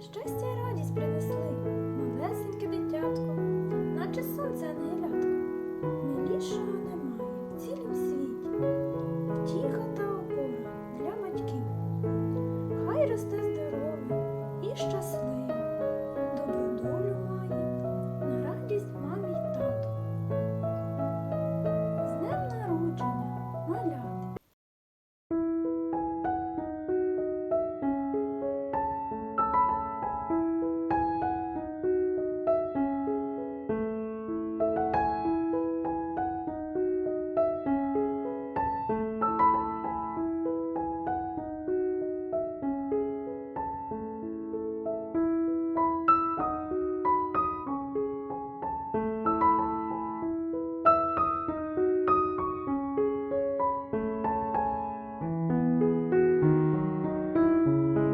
щастя й радість принесли, малесеньке дитятко, наче сонце не лятко, миліша.